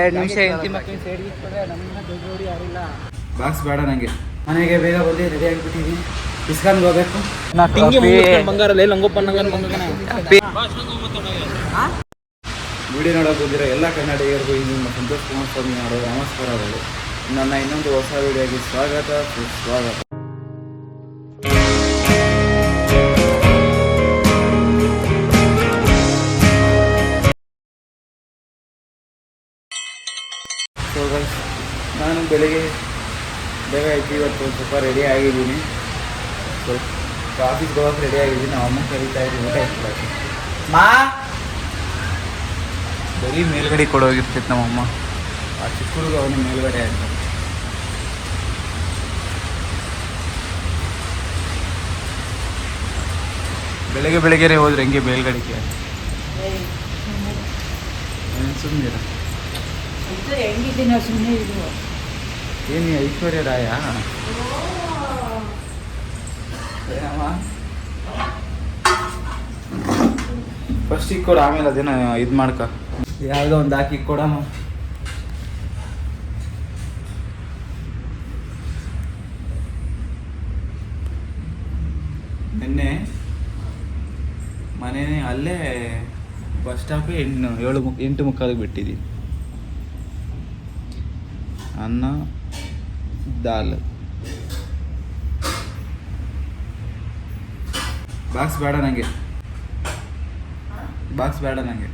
ಎರಡು ನಿಮಿಷ ಬಾಕ್ಸ್ ಬೇಡ ನನಗೆ ಮನೆಗೆ ಬೇಗ ಬಂದು ರೆಡಿ ಆಗಿಬಿಟ್ಟಿದ್ದೀನಿ. ಹೋಗ್ಬೇಕು. ಬಂಗಾರ ವಿಡಿಯೋ ನೋಡೋಕೆ ಬಂದಿರೋ ಎಲ್ಲ ಕನ್ನಡಿಗರಿಗೂ ಇನ್ನು ಸಂತೋಷ್ ಕುಮಾರ್ ಸ್ವಾಮಿ ನಮಸ್ಕಾರಗಳು ನನ್ನ ಇನ್ನೊಂದು ಹೊಸ ವಿಡಿಯೋಗೆ ಸ್ವಾಗತ ಸುಸ್ವಾಗತ. ಸೊ ಗೈಸ್ ನಾನು ಬೆಳಿಗ್ಗೆ ಬೇಗ ಆಯಿತು ಇವತ್ತು ಸ್ವಲ್ಪ ರೆಡಿ ಆಗಿದ್ದೀನಿ. ಸ್ವಲ್ಪ ಆಫೀಸ್ಗೆ ಹೋಗಕ್ಕೆ ರೆಡಿ ಆಗಿದ್ದೀನಿ. ನಾವು ಅಮ್ಮ ಕರೀತಾ ಇದ್ದೀನಿ ಊಟ ಇಟ್ಕೊಳ್ಳೋಕೆ ಮಾ! ಬರೀ ಮೇಲ್ಗಡೆ ಕೊಡೋಗಿರ್ತೈತೆ ನಮ್ಮಮ್ಮ. ಆ ಚಿಕ್ಕ ಹುಡುಗ ಅವನು ಮೇಲ್ಗಡೆ ಆಯ್ತು ಬೆಳಗ್ಗೆ ಬೆಳಗ್ಗೆ ಹೋದ್ರೆ ಹೆಂಗೆ ಮೇಲ್ಗಡೆಗೆ? ಸುಮ್ಮನೆ ಹೆಂಗಿದ್ದೀನೋ ಸುಮ್ಮನೆ ಇದು ಏನು ಐಶ್ವರ್ಯ ರಾಯ? ಫಸ್ಟ್ ಈಗ ಕೊಡು ಆಮೇಲೆ ಅದೇನ ಇದು ಮಾಡ್ಕ. ಯಾವುದೋ ಒಂದು ಹಾಕಿ ಕೊಡಮ್ಮ. ನಿನ್ನೆ ಮನೆನೇ ಅಲ್ಲೇ ಬಸ್ ಸ್ಟಾಪ್ ಎಂಟು ಏಳು ಮುಕ್ ಎಂಟು ಮುಕ್ಕಾಲಿಗೆ ಬಿಟ್ಟಿದ್ದೀನಿ. ಅನ್ನ ದಾಲ್. ಬಾಕ್ಸ್ ಬೇಡ ನನಗೆ ಬಾಕ್ಸ್ ಬೇಡ ನನಗೆ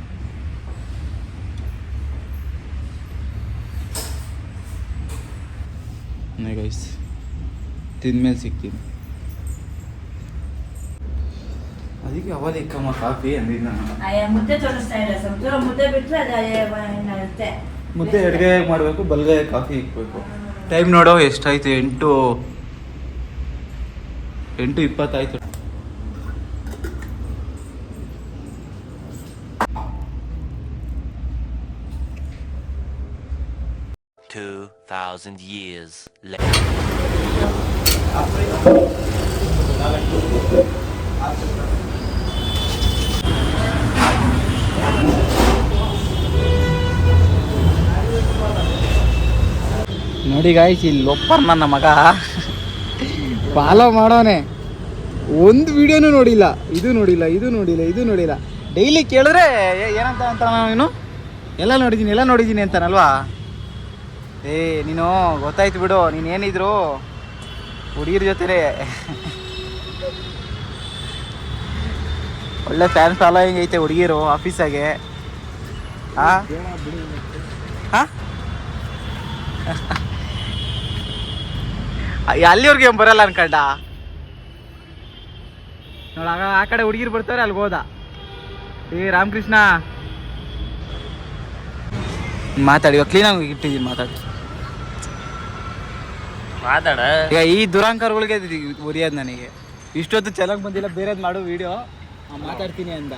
ಗೈಸ್ ತಿಂದ್ಮೇಲೆ ಸಿಗ್ತೀನಿ. ಅದಕ್ಕೆ ಅವಾಗ ಇಕ್ಕಮ್ಮ ಕಾಫಿ ಅಂದಿದ್ದು ಮುದ್ದೆ ತೋರಿಸ್ತಾ ಇಲ್ಲ. ಮುದ್ದೆ ಬಿಟ್ಟರೆ ಅದೇ ಏನಾಗುತ್ತೆ ಮುದ್ದೆ ಎಡಗೈ ಮಾಡಬೇಕು ಬಲಗೈ ಕಾಫಿ ಇಕ್ಬೇಕು. ಟೈಮ್ ನೋಡೋ ಎಷ್ಟಾಯ್ತು? ಎಂಟು ಎಂಟು ಇಪ್ಪತ್ತಾಯ್ತು. Two thousand years later. ನೋಡಿ ಗಾಯ್ಸ್ ಇಲ್ಲಿ ಒಪ್ಪರ್ ನನ್ನ ಮಗ. ಫಾಲೋ ಮಾಡೋನೆ. ಒಂದು ವಿಡಿಯೋನು ನೋಡಿಲ್ಲ. ಇದು ನೋಡಿಲ್ಲ ಇದು ನೋಡಿಲ್ಲ ಇದು ನೋಡಿಲ್ಲ. ಡೈಲಿ ಕೇಳಿದ್ರೆ ಏನಂತ ಅಂತ ನಾವೇನು ಎಲ್ಲ ನೋಡಿದ್ದೀನಿ ಎಲ್ಲ ನೋಡಿದ್ದೀನಿ ಅಂತಾನಲ್ವಾ? ಏ ನೀನು ಗೊತ್ತಾಯ್ತು ಬಿಡು ನೀನು ಏನಿದ್ರು ಹುಡುಗಿರ ಜೊತೆ ಒಳ್ಳೆ ಫ್ಯಾನ್ ಫಾಲೋಯಿಂಗ್ ಐತೆ ಹುಡುಗಿರು ಆಫೀಸಾಗೆ ಹಾಂ ಹಾ ಅಲ್ಲಿವ್ರಿಗೆ ಏನ್ ಬರಲ್ಲ ಅನ್ಕಂಡ? ನೋಡ ಆ ಕಡೆ ಹುಡುಗಿರು ಬರ್ತಾರೆ ಅಲ್ಲಿಗೆ ಹೋದ. ಏ ರಾಮಕೃಷ್ಣ. ಮಾತಾಡಿ ಇವಾಗ ಆಗಿ ಇಟ್ಟಿದ್ದೀನಿ ಮಾತಾಡಿ. ಮಾತಾಡ. ಈಗ ಈ ದುರಾಂಕಾರಗಳಿಗೆ ಒರಿಯೋದು ನನಗೆ. ಇಷ್ಟೊತ್ತು ಚೆನ್ನಾಗಿ ಬಂದಿಲ್ಲ ಬೇರೆ ಮಾಡು ವಿಡಿಯೋ ಮಾತಾಡ್ತೀನಿ ಅಂದ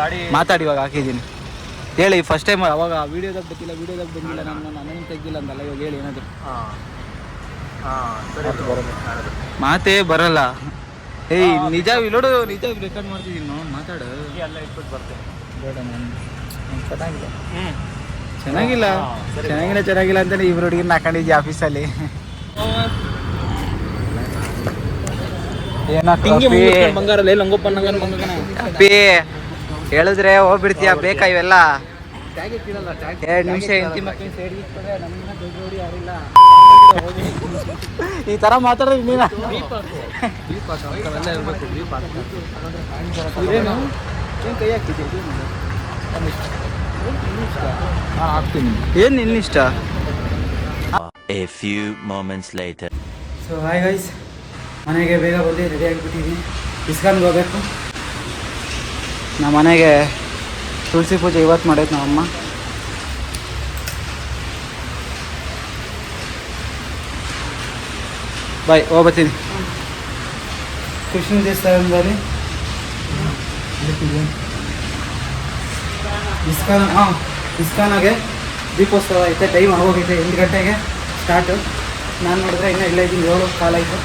ಗಾಡಿ ಮಾತಾಡಿ ಇವಾಗ ಹಾಕಿದ್ದೀನಿ. ಹೇಳಿ ಫಸ್ಟ್ ಟೈಮ್ ಅವಾಗ ವಿಡಿಯೋದಾಗ ಬಂದಿಲ್ಲ ವಿಡಿಯೋದಾಗ ಬಂದಿಲ್ಲ ನನ್ನ ನನ್ನ ತೆಗ್ದಿಲ್ಲ ಅಂತಲ್ಲ ಇವಾಗ ಹೇಳಿ ಏನಾದ್ರು. ಮಾತೇ ಬರಲ್ಲ. ಏಯ್ ನಿಜ ನೋಡು ನಿಜ ರೆಕಾರ್ಡ್ ಮಾಡ್ತಿದ್ದೀನಿ ನೋಡಿ ಮಾತಾಡು. ಎಲ್ಲ ಇಟ್ಬಿಟ್ಟು ಬರ್ತೇನೆ. ಬೇಡ ನಾನು ಚೆನ್ನಾಗಿನ ಚೆನ್ನಾಗಿಲ್ಲ. ಚೆನ್ನಾಗಿಲ್ಲ ಚೆನ್ನಾಗಿಲ್ಲ ಚೆನ್ನಾಗಿಲ್ಲ ಅಂತಾನೆ ಇಬ್ರು ಹುಡುಗಿನ ಹಾಕೊಂಡಿದ್ದೆ ಆಫೀಸಲ್ಲಿ ಏನೋ ಬಂಗಾರ ಲಂಗೋಪ ಅಪ್ಪಿ ಹೇಳಿದ್ರೆ ಹೋಗ್ಬಿಡ್ತೀಯ? ಬೇಕಾ ಇವೆಲ್ಲ? ಎರಡು ನಿಮಿಷ ಈ ತರ ಮಾತಾಡೋದು ಇನ್ನೇನ? ಏನು ನಿನ್ನ ಕೈ ಎ ಫ್ಯೂ ಏನು ಲೈಟರ್. ಸೊ ಹಾಯ್ ಗೈಸ್ ಮನೆಗೆ ಬೇಗ ಬಂದು ರೆಡಿ ಆಗಿಬಿಟ್ಟಿದ್ದೀನಿ. ಇಸ್ಕಾನ್ಗೆ ಹೋಗ್ಬೇಕು. ನಮ್ಮ ಮನೆಗೆ ತುಳಸಿ ಪೂಜೆ ಇವತ್ತು ಮಾಡೈತೆ ನಮ್ಮಮ್ಮ. ಬಾಯ್ ಹೋಗ್ಬತ್ತೀನಿ ಕೃಷ್ಣ ದೇವಸ್ಥಾನದಲ್ಲಿ ಇಸ್ಕಾನ್, ಹಾಂ, ಇಸ್ಕಾನಾಗೆ ದೀಪೋತ್ಸವ ಐತೆ ಟೈಮ್ ಆಗೋಗಿದೆ ಎಂಟು ಗಂಟೆಗೆ ಸ್ಟಾರ್ಟು ನಾನು ನೋಡಿದ್ರೆ ಇನ್ನೂ ಇಲ್ಲ ಇದ್ದೀನಿ, ಏಳು ಕಾಲಾಯಿತು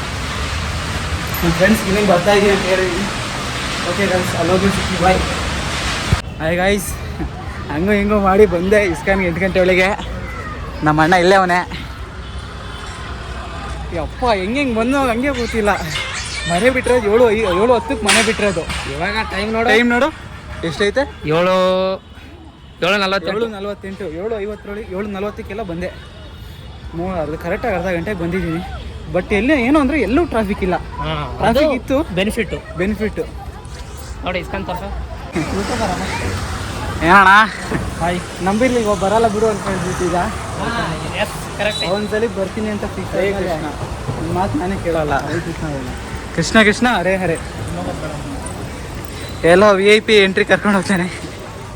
ನನ್ನ ಫ್ರೆಂಡ್ಸ್ ಇನ್ನೇನು ಬರ್ತಾ ಇದ್ದೀನಿ ಅಂತ ಹೇಳಿದ್ದೀನಿ ಓಕೆ ಗೈಸ್ ಅಲ್ಲೋಗಿ ಸಿಕ್ಕಿ ಬಾಯ್ ಹಾಯ್ ಗಾಯ್ಸ್ ಹಂಗೂ ಹಿಂಗೂ ಮಾಡಿ ಬಂದೆ ಇಸ್ಕಾನ್ಗೆ ಎಂಟು ಗಂಟೆ ಒಳಗೆ. ನಮ್ಮ ಅಣ್ಣ ಇಲ್ಲೇ ಅವನೇ. ಅಪ್ಪ ಹೆಂಗೆ ಹೆಂಗೆ ಬಂದು ಹಂಗೆ ಗೊತ್ತಿಲ್ಲ ಮನೆ ಬಿಟ್ಟಿರೋದು ಏಳು ಏಳು ಹತ್ತಕ್ಕೆ ಮನೆ ಬಿಟ್ಟಿರೋದು ಇವಾಗ ಟೈಮ್ ನೋಡು. ಟೈಮ್ ನೋಡು. ಎಷ್ಟೈತೆ? ಏಳು ಏಳು ನಲ್ವತ್ತು ಏಳು ನಲ್ವತ್ತೆಂಟು ಏಳು ಐವತ್ತರೊಳಗೆ ಏಳು ನಲ್ವತ್ತಕ್ಕೆಲ್ಲ ಬಂದೆ. ಮೂ ಅದು ಕರೆಕ್ಟಾಗಿ ಅರ್ಧ ಗಂಟೆಗೆ ಬಂದಿದ್ದೀನಿ. ಬಟ್ ಎಲ್ಲಿ ಏನು ಅಂದರೆ ಎಲ್ಲೂ ಟ್ರಾಫಿಕ್ ಇಲ್ಲ. ಟ್ರಾಫಿಕ್ ಇತ್ತು. ಬೆನಿಫಿಟ್ಟು ಬೆನಿಫಿಟ್ಟು ನೋಡಿ ಇಸ್ಕೊಂಡ್ ತೋರ್ಸ. ಏನಣ್ಣ ಹಾಯ್ ನಂಬಿರ್ಲಿ ಈಗ ಬರಲ್ಲ ಬಿಡು ಅಂತ ಹೇಳ್ಬಿಟ್ಟಿದ್ದ ಎಸ್ ಕರೆಕ್ಟ್ ಒಂದ್ಸಲಿ ಬರ್ತೀನಿ ಅಂತ ಫಿಕ್ಸ್ ಮಾತು ನಾನೇ ಕೇಳಲ್ಲ. ಕೃಷ್ಣ. ಕೃಷ್ಣ ಹರೇ ಹರೇ. ಎಲ್ಲೋ ವಿ ಐ ಪಿ ಎಂಟ್ರಿ ಕರ್ಕೊಂಡು ಹೋಗ್ತಾನೆ.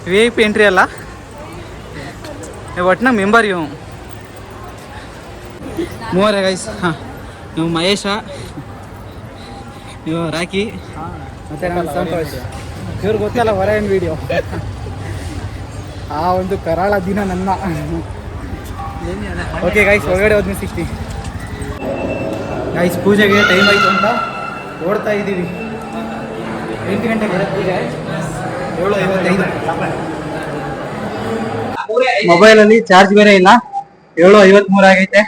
ವಿ ಐ ಪಿ ಎಂಟ್ರಿ ಅಲ್ಲ? ಒಟ್ಟಿನ ಮೆಂಬರ್ ಇವು ಮೂವರೇ ಗೈಸ್ ಹಾಂ. ನೀವು ಮಹೇಶ. ನೀವು ರಾಕಿ. ಮತ್ತೆ ನಾನು ಸಂತೋಷ. ಇವ್ರಿಗೆ ಗೊತ್ತಲ್ಲ ಹೊರ ಏನು ವಿಡಿಯೋ ಆ ಒಂದು ಕರಾಳ ದಿನ ನನ್ನ. ಓಕೆ ಗೈಸ್ ಒಳಗಡೆ ಹೋದ್ನಿ ಸಿಕ್ತಿ ಗೈಸ್ ಪೂಜೆಗೆ ಟೈಮ್ ಆಯ್ತು ಅಂತ ಓಡ್ತಾ ಇದ್ದೀವಿ. ಎಂಟು ಗಂಟೆಗೆ ಪೂಜೆ. ಏಳು ಐವತ್ತೈದು. ಮೊಬೈಲಲ್ಲಿ ಚಾರ್ಜ್ ಬೇರೆ ಇಲ್ಲ. ಏಳು ಐವತ್ಮೂರು ಆಗೈತೆ.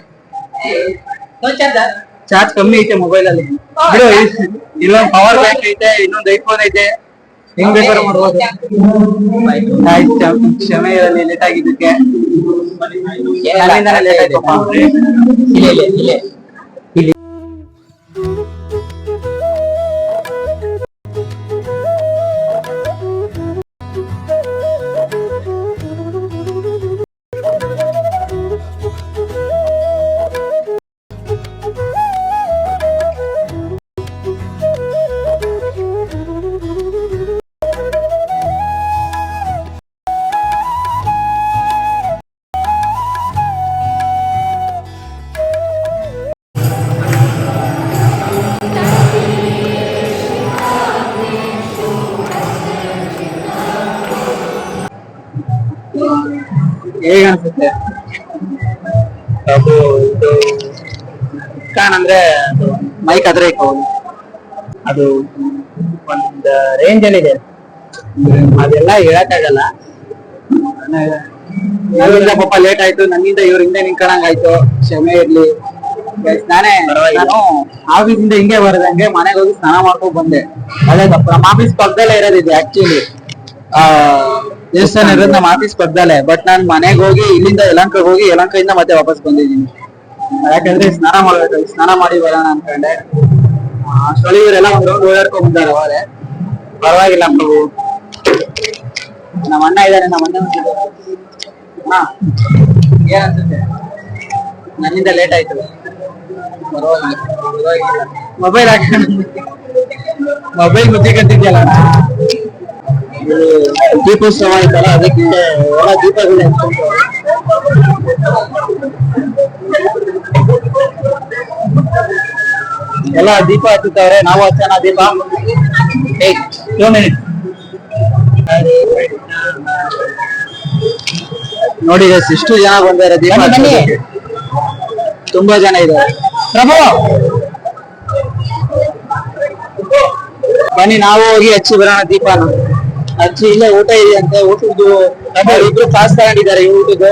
ಚಾರ್ಜ್ ಕಮ್ಮಿ ಐತೆ ಮೊಬೈಲಲ್ಲಿ ಬಿಡು ಇಲ್ಲೊಂದು ಪವರ್ ಬ್ಯಾಂಕ್ ಐತೆ, ಇನ್ನೊಂದು ಐಫೋನ್ ಐತೆ. ಹೆಂಗ್ ಬೇಕಾದ್ರೂ ಮಾಡ್ಬೋದು. ಆಯ್ತು, ಕ್ಷಮ- ಇರಲಿ ಲೇಟ್ ಆಗಿದ್ದಕ್ಕೆ. late ಆಯ್ತಪ್ಪ. ಹೇಗೆ ಅನ್ಸುತ್ತೆ? ಅದು ಇದು ಅಂದ್ರೆ ಅದು ಮೈಕ್ ಆದ್ರೆ ಅದು ಒಂದ್ ರೇಂಜ್ ಅಲ್ಲಿ ಇದೆ. ಅದೆಲ್ಲ ಹೇಳಕ್ಕಾಗಲ್ಲ ನನ್ನಿಂದ ಪಾಪ ಲೇಟ್ ಆಯ್ತು. ನನ್ನಿಂದ ಇವ್ರ ಹಿಂದೆ ನಿಂತ್ಕೊಂಡಂಗ್ ಆಯ್ತು ಕ್ಷಮೆ ಇರ್ಲಿ. ನಾನೇ ನಾನು ಆಫೀಸಿಂದ ಹಿಂಗೆ ಬರದಂಗೆ ಮನೆಗೆ ಹೋಗಿ ಸ್ನಾನ ಮಾಡ್ಕೊಂಡ್ ಬಂದೆ. ಅದೇ ತಪ್ಪು. ನಮ್ಮ ಆಫೀಸ್ ಪಕ್ಕದಲ್ಲೇ ಇರೋದಿದೆ ಆಕ್ಚುಲಿ ಆ ದೇವಸ್ಥಾನ ಇರೋದು ನಮ್ಮ ಆಫೀಸ್ ಪಕ್ಕದಲ್ಲೇ ಬಟ್ ನಾನು ಮನೆಗೆ ಹೋಗಿ ಇಲ್ಲಿಂದ ಯಲಂಕ ಹೋಗಿ ಯಲಂಕದಿಂದ ಮತ್ತೆ ವಾಪಸ್ ಬಂದಿದ್ದೀನಿ. ಯಾಕಂದ್ರೆ ಸ್ನಾನ ಮಾಡ್ಬೇಕು ಸ್ನಾನ ಮಾಡಿ ಬರೋಣ ಅನ್ಕೊಂಡೆ. ಸ್ಥಳೀಯರೆಲ್ಲ ಇವರೆಲ್ಲ ಒಂದ್ ರೌಂಡ್ ಓಡಾಡ್ಕೊಂಡ್ ಬಂದಾರೆ ಅವರೇ ಪರವಾಗಿಲ್ಲ ಪ್ರಭು. ನಮ್ಮ ಅಣ್ಣ ಇದಾರೆ ನಮ್ಮ ಅಣ್ಣ ಹಾ. ನನ್ನಿಂದ ಲೇಟ್ ಆಯ್ತು. ಮೊಬೈಲ್ ಹಾಕೊಂಡು ಮೊಬೈಲ್ ಮುಚ್ಚಿಕಂತಿದ್ಯಲ್ಲ? ದೀಪೋತ್ಸವ ಆಯ್ತಲ್ಲ ಅದಕ್ಕೆ ಒಳ ದೀಪಗಳು ಎಲ್ಲ ದೀಪ ಹಚ್ಚುತ್ತವ್ರೆ ನಾವು ಹಚ್ಚೋಣ ದೀಪ. ನೋಡಿ ಎಷ್ಟು ಜನ ಬಂದಾರೆ ದೀಪ. ತುಂಬಾ ಜನ ಇದ್ದಾರೆ. ಪ್ರಭು! ಬನ್ನಿ, ನಾವು ಹೋಗಿ ಹಚ್ಚಿ ಬರೋಣ ದೀಪನ ಹಚ್ಚಿ ಇಲ್ಲೇ ಊಟ ಇದೆ ಅಂತ ಊಟದ್ದು ಇಬ್ರು ಪಾಸ್ ತಗೊಂಡಿದ್ದಾರೆ, ಈ ಊಟದ್ದು.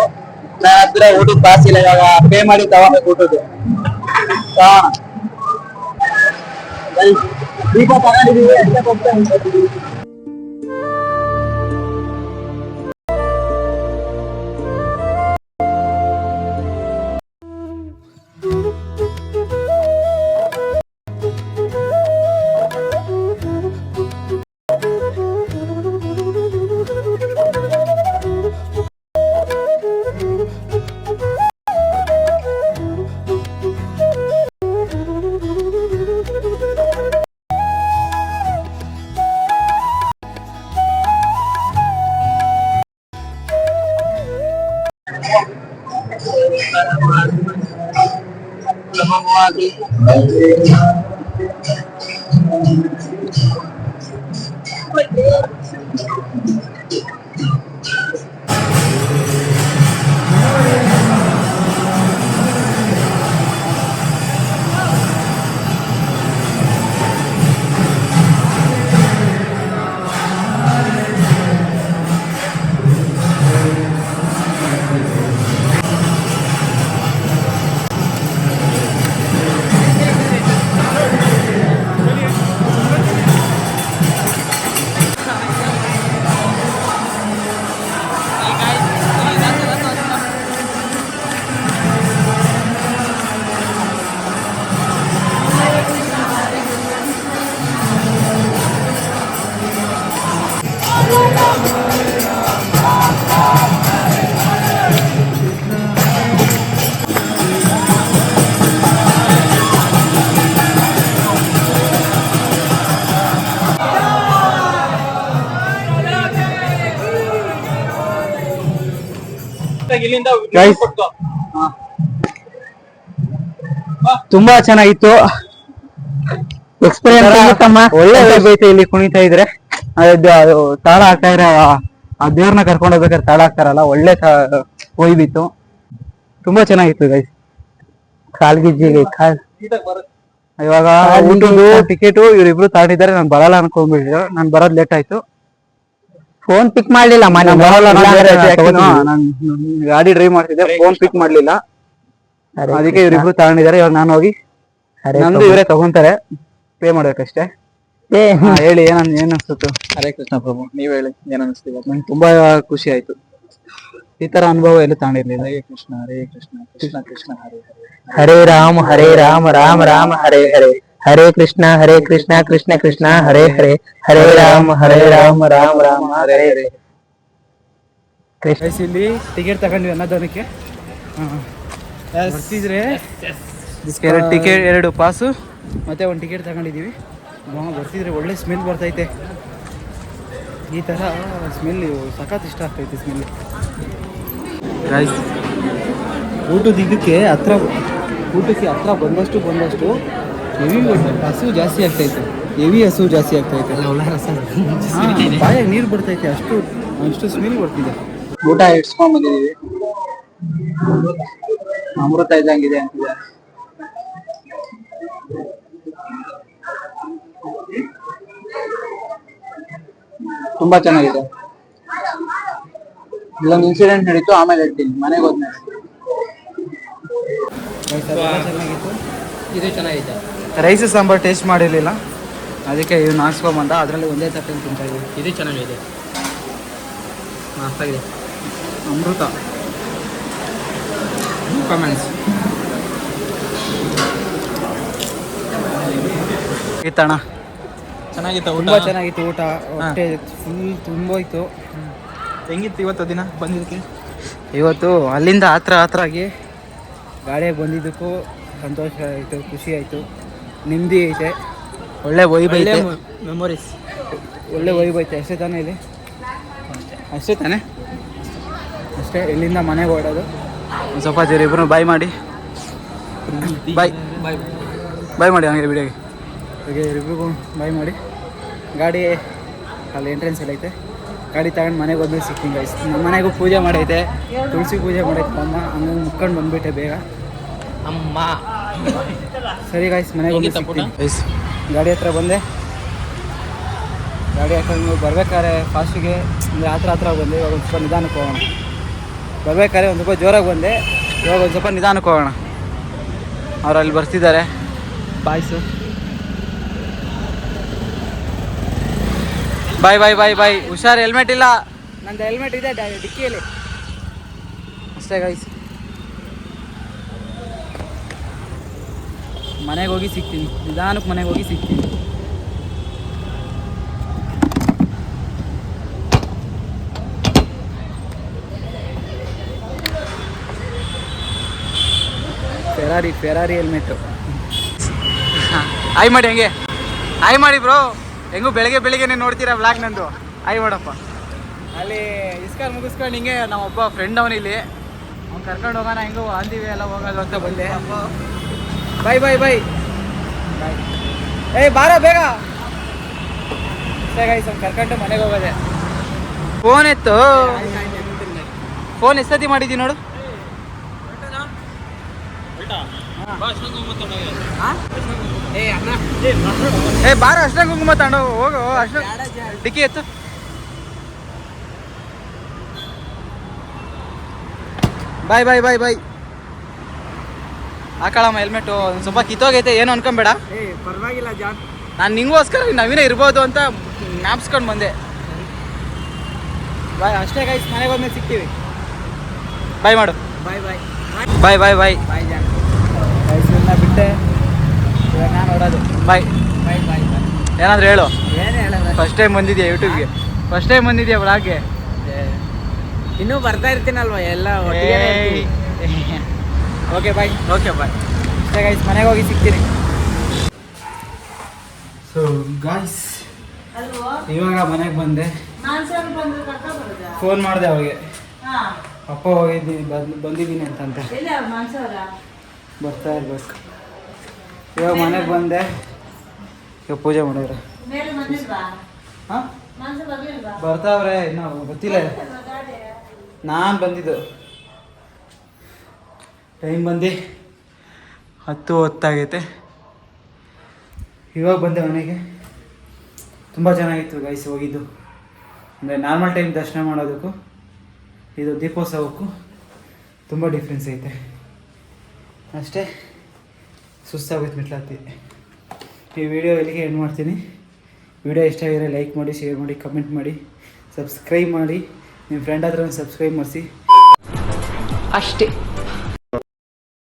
ನನ್ನ ಹತ್ರ ಊಟದ ಪಾಸ್ ಇಲ್ಲ, ಇವಾಗ ಪೇ ಮಾಡಿ ತಗೋಬೇಕು ಊಟದ್ದು. ತಗೋಣ. ದೀಪ ತಗೊಂಡಿದೀವಿ ಅಷ್ಟೇ ಹೋಗ್ತಾ আগে ತುಂಬಾ ಚೆನ್ನಾಗಿತ್ತು. ಎಕ್ಸ್ಪೀರಿಯನ್ಸ್ ಒಳ್ಳೆ ಇಲ್ಲಿ ಕುಣಿತಾ ಇದ್ರೆ? ಅದು ತಾಳ ಹಾಕ್ತಾ ಇದ್ರೆ ಆ- ದೇವ್ರನ್ನ ಕರ್ಕೊಂಡು ಹೋಗ್ಬೇಕಾದ್ರೆ ತಾಳ ಹಾಕ್ತಾರಲ್ಲ ಒಳ್ಳೆ ಹೋಯ್ಬಿತ್ತು ತುಂಬಾ ಚೆನ್ನಾಗಿತ್ತು ಗೈಸ್ ಕಾಲ್ಗಿಜ್ಜಿಗೆ ಕಾಲ್ ಇವಾಗ ಟಿಕೆಟು ಟಿಕೆಟ್ ಇವ್ರಿಬ್ರು ತಗೊಂಡಿದ್ದಾರೆ ನಾನು ಬರಲ್ಲ ಅನ್ಕೊಂಡ್ಬಿಟ್ಟಿದ್ರು. ನಾನು ಬರೋದ್ ಲೇಟ್ ಆಯ್ತು. ಫೋನ್ ಪಿಕ್ ಮಾಡ್ಲಿಲ್ಲ ಬರಲ್ಲ ಗಾಡಿ ಡ್ರೈವ್ ಮಾಡ್ತಿದ್ದೆ ಫೋನ್ ಪಿಕ್ ಮಾಡ್ಲಿಲ್ಲ. ಅದಕ್ಕೆ ಇವ್ರಿಬ್ರು ತಗೊಂಡಿದ್ದಾರೆ ಇವಾಗ ನಾನು ಹೋಗಿ. ನಂದು ಇವರೇ ತಗೊಂತಾರೆ. ಪೇ ಮಾಡ್ಬೇಕಷ್ಟೇ. ಹೇಳಿ ಏನ ಏನ್ ಅನ್ಸುತ್ತು? ಹರೇ ಕೃಷ್ಣ ಪ್ರಭು ನೀವ್ ಹೇಳಿ ಏನ್ ಅನಿಸ್ತೀವಿ ನಂಗೆ ತುಂಬಾ ಖುಷಿ ಆಯ್ತು. ಈ ತರ ಅನುಭವ ಎಲ್ಲೂ ತಗೊಂಡಿರ್ಲಿಲ್ಲ ಹರೇ ಕೃಷ್ಣ ಹರೇ ಕೃಷ್ಣ ಕೃಷ್ಣ ಕೃಷ್ಣ ಹರೇ ಹರೇ. ಹರೇ ರಾಮ ಹರೇ ರಾಮ ರಾಮ ರಾಮ ಹರೇ ಹರೇ. ಹರೇ ಕೃಷ್ಣ ಹರೇ ಕೃಷ್ಣ ಕೃಷ್ಣ ಕೃಷ್ಣ ಹರೇ ಹರೇ ಹರೇ ರಾಮ ಹರೇ ರಾಮ ರಾಮ ರಾಮ ಹರೇ ಹರೇ. ಕೃಷ್ಣ ಇಲ್ಲಿ ಟಿಕೆಟ್ ತಗೊಂಡ್ವಿ ಅನ್ನದಾನಕ್ಕೆ. ಬರ್ತಿದ್ರೆ ಎರಡು ಟಿಕೆಟ್ ಎರಡು ಪಾಸು. ಮತ್ತೆ ಒಂದು ಟಿಕೆಟ್ ತಗೊಂಡಿದ್ದೀವಿ ಬರ್ತಿದ್ರೆ ಒಳ್ಳೆ ಸ್ಮೆಲ್ ಬರ್ತೈತೆ. ಈ ತರ ಸ್ಮೆಲ್ ಸಖತ್ ಇಷ್ಟ ಆಗ್ತೈತೆ ಸ್ಮೆಲ್ ಊಟದ ಇದಕ್ಕೆ ಹತ್ರ ಊಟಕ್ಕೆ ಹತ್ರ ಬಂದಷ್ಟು ಬಂದಷ್ಟು ಹೆವಿ ಹಸು ಜಾಸ್ತಿ ಆಗ್ತೈತೆ. ಹೆವಿ ಹಸು ಜಾಸ್ತಿ ಆಗ್ತೈತೆ. ಬಾಯಾಗ ನೀರು ಬರ್ತೈತೆ ಅಷ್ಟು ಅಷ್ಟು ಸ್ಮೆಲ್ ಬರ್ತಿದೆ. ಊಟ ಇಡ್ಸ್ಕೊಂಡ್ ಬಂದಿದೀವಿ ಅಮೃತ ಇದ್ದಂಗಿದೆ ಅಂತಿದೆ. ತುಂಬಾ ಚೆನ್ನಾಗಿದೆ. ಇಲ್ಲೊಂದು ಇನ್ಸಿಡೆಂಟ್ ನಡೀತು ಆಮೇಲೆ ಹೇಳ್ತೀನಿ ಮನೆಗೆ ಹೋದ್ಮೇಲೆ. ಚೆನ್ನಾಗಿತ್ತು? ಇದು ಚೆನ್ನಾಗಿದೆ. ರೈಸ್ ಸಾಂಬಾರ್ ಟೇಸ್ಟ್ ಮಾಡಿರಲಿಲ್ಲ. ಅದಕ್ಕೆ ಇವ್ನು ಹಾಕ್ಸ್ಕೊಂಬಂದ ಅದರಲ್ಲಿ ಒಂದೇ ತಟ್ಟೆ ತಿಂತಾ ಇದ್ದೀವಿ ಇದು ಚೆನ್ನಾಗಿದೆ. ಮಸ್ತಾಗಿದೆ. ಅಮೃತ. ಕಮೆಂಟ್ಸ್ ಇತ್ತಣ್ಣ ಚೆನ್ನಾಗಿತ್ತು ತುಂಬ ಚೆನ್ನಾಗಿತ್ತು ಊಟ. ಹೊಟ್ಟೆ ಫುಲ್ ತುಂಬೋಯ್ತು. ಹೆಂಗಿತ್ತು ಇವತ್ತು ದಿನ ಬಂದಿದ್ದಕ್ಕೆ? ಇವತ್ತು ಅಲ್ಲಿಂದ ಹತ್ರ ಹತ್ರ ಆಗಿ ಗಾಡಿಯಾಗ ಬಂದಿದ್ದಕ್ಕೂ ಸಂತೋಷ ಆಯಿತು ಖುಷಿ ಆಯಿತು. ನೆಮ್ಮದಿ ಐತೆ. ಒಳ್ಳೆ ವೈಬ್ ಐತೆ. ಮೆಮೊರೀಸ್ ಒಳ್ಳೆ ವೈಬ್ ಐತೆ. ಅಷ್ಟೇ ತಾನೇ ಇಲ್ಲಿ? ಅಷ್ಟೇ ತಾನೇ? ಅಷ್ಟೇ ಇಲ್ಲಿಂದ ಮನೆಗೆ ಹೊರಡೋದು. ಒಂದು ಸ್ವಲ್ಪ ಜರ ಇಬ್ಬರು ಬಾಯ್ ಮಾಡಿ. ಬೈ ಬೈ ಬೈ ಮಾಡಿ ಹಂಗೆ ವಿಡಿಯೋಗೆ ಹಾಗೆ. ಇಬ್ಬರಿಗೂ ಬೈ ಮಾಡಿ. ಗಾಡಿ ಅಲ್ಲಿ ಎಂಟ್ರೆನ್ಸ್ ಎಲ್ಲ ಐತೆ. ಗಾಡಿ ತಗೊಂಡು ಮನೆಗೆ ಹೋದ್ಮೇಲೆ ಸಿಕ್ತೀನಿ ಗೈಸ್ ನಮ್ಮ ಮನೆಗೂ ಪೂಜೆ ಮಾಡೈತೆ. ತುಳಸಿ ಪೂಜೆ ಮಾಡೈತೆ. ಅಮ್ಮ ಹಂಗೆ ಮುಕ್ಕೊಂಡು ಬಂದ್ಬಿಟ್ಟೆ ಬೇಗ. ಅಮ್ಮ. ಸರಿ ಗಾಯ್ಸ್ ಮನೆಗೆ ಹೋಗಿ ಗೈಸ್ ಗಾಡಿ ಹತ್ರ ಬಂದೆ. ಗಾಡಿ ಹತ್ರ ನೀವು ಬರ್ಬೇಕಾದ್ರೆ ಫಾಸ್ಟಿಗೆ ಅಂದರೆ ಹತ್ರ ಹತ್ರ ಬಂದೆ. ಇವಾಗ ಒಂದು ಸ್ವಲ್ಪ ನಿಧಾನಕ್ಕೆ ಹೋಗೋಣ. ಬರ್ಬೇಕಾದ್ರೆ ಒಂದು ಸ್ವಲ್ಪ ಜೋರಾಗಿ ಬಂದೆ. ಇವಾಗ ಒಂದು ಸ್ವಲ್ಪ ನಿಧಾನಕ್ಕೆ ಹೋಗೋಣ. ಅವ್ರು ಅಲ್ಲಿ ಬರ್ತಿದ್ದಾರೆ ಬಾಯ್ಸು ಬಾಯ್ ಬಾಯ್ ಬಾಯ್ ಬಾಯ್ ಹುಷಾರ್ ಹೆಲ್ಮೆಟ್ ಇಲ್ಲ. ನಂದು ಹೆಲ್ಮೆಟ್ ಇದೆ ಡಿಕ್ಕಿಯಲ್ಲಿ. ಅಷ್ಟೇ ಗೈಸ್ ಮನೆಗೆ ಹೋಗಿ ಸಿಗ್ತೀನಿ. ನಿಧಾನಕ್ಕೆ ಮನೆಗೆ ಹೋಗಿ ಸಿಗ್ತೀನಿ. ಫೆರಾರಿ ಫೆರಾರಿ ಹೆಲ್ಮೆಟ್ ಆಯ್ ಮಾಡಿ ಹೆಂಗೆ? ಆಯ್ ಮಾಡಿ ಬ್ರೋ ಹೆಂಗು ಬೆಳಗ್ಗೆ ನೀವು ನೋಡ್ತೀರಾ ಬ್ಲಾಗ್ ನಂದು? ಆಯ್ ಮಾಡಪ್ಪ ಅಲ್ಲಿ ಇಸ್ಕಾರ್ ಮುಗಿಸ್ಕೊಂಡು ಹಿಂಗೆ ನಮ್ಮೊಬ್ಬ ಫ್ರೆಂಡ್ ಅವನಿಲ್ಲಿ. ಅವ್ನು ಕರ್ಕೊಂಡು ಹೋಗೋಣ, ಹೆಂಗೋ ಅಂದಿವಿ ಎಲ್ಲ ಹೋಗೋದು ಅಂತ ಬಂದೆ. Bye bye bye. ಏ ಏಯ್ ಬಾರೋ ಬೇಗ. ಗೈಸ್ ಅವ್ನು ಕರ್ಕೊಂಡು ಮನೆಗೆ ಹೋಗೋದೆ. ಫೋನ್ ಇತ್ತು ಫೋನ್ ಎಷ್ಟತಿ ಮಾಡಿದ್ದೀನಿ ನೋಡು? ಏ ಬಾರ ಅಷ್ಟೇ ಕುಂಕುಮ ತಗೊಂಡು ಹೋಗು ಅಷ್ಟೇ ಡಿಕ್ಕಿ ಎತ್ತು. ಬಾಯ್ ಬಾಯ್ ಬಾಯ್ ಬಾಯ್ ಹಾಕಳಮ್ಮ ಹೆಲ್ಮೆಟು ಸ್ವಲ್ಪ ಕಿತ್ತೋಗೈತೆ ಏನು ಅನ್ಕೊಂಬೇಡ. ಪರವಾಗಿಲ್ಲ ಜಾನ್. ನಾನು ನಿಂಗೋಸ್ಕರ ನವೀನ ಇರ್ಬೋದು ಅಂತ ಜ್ಞಾಪಿಸ್ಕೊಂಡು ಬಂದೆ. ಬಾಯ್ ಅಷ್ಟೇ ಗೈಸ್ ಮನೆಗೆ ಬಂದ್ಮೇಲೆ ಸಿಗ್ತೀವಿ. ಬಾಯ್ ಮಾಡು. Bye bye bye bye bye bye John. ಬಿಟ್ಟೆ. ಇವಾಗ ನಾನು ನೋಡೋದು ಬಾಯ್ ಬಾಯ್ ಬಾಯ್ ಬಾಯ್ ಏನಾದರೂ ಹೇಳು. ಏನು ಹೇಳೋದು. ಫಸ್ಟ್ ಟೈಮ್ ಬಂದಿದ್ಯಾ ಯೂಟ್ಯೂಬ್ಗೆ ಫಸ್ಟ್ ಟೈಮ್ ಬಂದಿದ್ಯಾ ಬ್ಲಾಗ್ಗೆ ಇನ್ನೂ ಬರ್ತಾ ಇರ್ತೀನಲ್ವ ಎಲ್ಲ ಒಟ್ಟಿಗೆ. ಓಕೆ ಬಾಯ್ ಓಕೆ ಬಾಯ್ ಸರಿ ಗಾಯ್ಸ್ ಮನೆಗೆ ಹೋಗಿ ಸಿಗ್ತೀನಿ. ಸೊ ಗಾಯ್ಸ್ ಇವಾಗ ಮನೆಗೆ ಬಂದೆ? ಫೋನ್ ಮಾಡಿದೆ ಅವಾಗೆ ಅಪ್ಪ ಹೋಗಿದ್ದೀನಿ ಬಂದು ಬಂದಿದ್ದೀನಿ ಅಂತಂತ. ಬರ್ತಾ ಇರ್ಬೇಕು. ಇವಾಗ ಮನೆಗೆ ಬಂದೆ. ಇವಾಗ ಪೂಜೆ ಮಾಡಿದ್ರೆ. ಮೇಲೆ ಬಂದಿಲ್ವಾ? ಹಾಂ? ಮನ್ಸ ಬರ್ಲಿಲ್ವಾ ಬರ್ತಾವ್ರೆ ಇನ್ನೂ ಗೊತ್ತಿಲ್ಲ. ನಾನು ಬಂದಿದ್ದು. ಟೈಮ್ ಬಂದು. ಹತ್ತು ಹೊತ್ತಾಗೈತೆ. ಇವಾಗ ಬಂದೆ ಮನೆಗೆ. ತುಂಬ ಚೆನ್ನಾಗಿತ್ತು ಗೈಸ್ ಹೋಗಿದ್ದು. ಅಂದರೆ ನಾರ್ಮಲ್ ಟೈಮ್ ದರ್ಶನ ಮಾಡೋದಕ್ಕೂ, ಇದು ದೀಪೋತ್ಸವಕ್ಕೂ ತುಂಬ ಡಿಫ್ರೆನ್ಸ್ ಐತೆ. ಅಷ್ಟೇ, ಸುಸ್ತಾಗೋಯ್ತು ಮೆಟ್ಲತ್ತಿ ಈ ವಿಡಿಯೋ ಇಲ್ಲಿಗೆ ಎಂಡ್ ಮಾಡ್ತೀನಿ. ವಿಡಿಯೋ ಇಷ್ಟ ಆಗಿದ್ರೆ ಲೈಕ್ ಮಾಡಿ ಶೇರ್ ಮಾಡಿ ಕಮೆಂಟ್ ಮಾಡಿ ಸಬ್ಸ್ಕ್ರೈಬ್ ಮಾಡಿ. ನಿಮ್ಮ ಫ್ರೆಂಡ್ ಹತ್ರ ಸಬ್ಸ್ಕ್ರೈಬ್ ಮಾಡಿಸಿ. ಅಷ್ಟೇ.